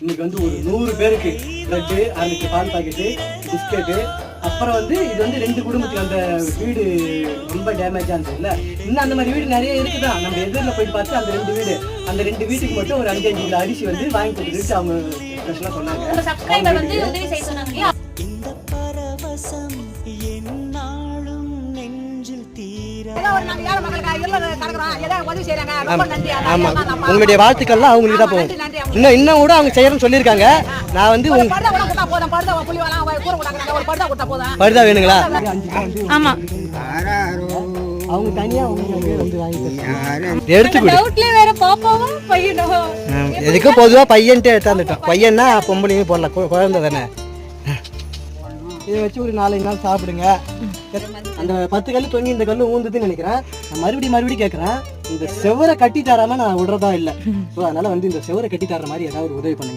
இன்னைக்கு வந்து ஒரு நூறு பேருக்கு பிரெட்டு அரைக்கு பால் பாக்கெட்டு பிஸ்கெட்டு அப்புறம் வந்து இது வந்து ரெண்டு குடும்பத்துக்கு அந்த வீடு ரொம்ப டேமேஜாக இருந்ததுல இன்னும் அந்த மாதிரி வீடு நிறைய இருக்குதான் நம்ம எதிரில் போய் பார்த்து அந்த ரெண்டு வீடு அந்த ரெண்டு வீட்டுக்கு மட்டும் ஒரு அஞ்சு அஞ்சு கிலோ அரிசி வந்து வாங்கி கொடுத்துட்டு அவங்க ஸ்பெஷலாக சொன்னாங்க? இந்த பரவசம் என்னாலும் நெஞ்சில் தீர இல்ல உங்களுடைய வாழ்த்துக்கள்லாம் அவங்களுக்கு தான் போகும். இன்னும் இன்னும் கூட அவங்க செய்யறேன்னு சொல்லியிருக்காங்க. நான் வந்து படுதா வேணுங்களா? ஆமா. அவங்க தனியா அவங்க வந்து வாங்கி எடுத்து கொடு. டவுட்லயே வேற பாப்பாவும் பையனும். ஆம், எதுக்கும் பொதுவா பையன்ட்டே எடுத்தாந்துட்டோம் பையன்னா பொம்பளையும் போடலாம் கு- குழந்தை தானே. இதை வச்சு ஒரு நாலஞ்சு நாள் சாப்பிடுங்க. அந்த பத்து கல்லு தொங்கி இந்த கல்லு ஊந்துதுன்னு நினைக்கிறேன். நான் மறுபடியும் மறுபடியும் கேட்குறேன் இந்த செவரை கட்டி தராம நான் விடுறதா இல்லை. ஸோ அதனால வந்து இந்த செவரை கட்டி தர மாதிரி ஏதாவது உதவி பண்ணுங்க.